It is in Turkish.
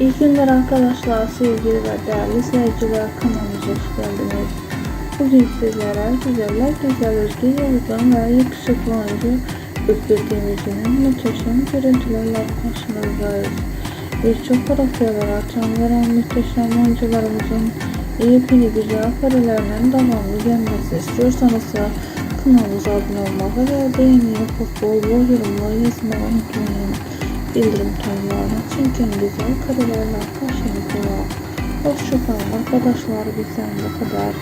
İyi günler arkadaşlar, sevgili ve değerli izleyiciler kanalımıza hoş geldiniz. Bugün sizlere güzeller güzel Özge Yavuz'dan ve yakışıklı oyuncu Özgür Demirci'nin muhteşem görüntülerle karşınızdayız. Birçok karakterlere can veren muhteşem oyuncularımızın yepyeni güzel karelerinin devamlı gelmesi istiyorsanız da kanalımıza abone olmayı ve beğeni yapıp bol bol yorumlar yazmayı unutmayın. Bildirim tonlarını çünkü güzel karelerle karşınızda var. Hoşçakalın arkadaşlar bizden bu kadar.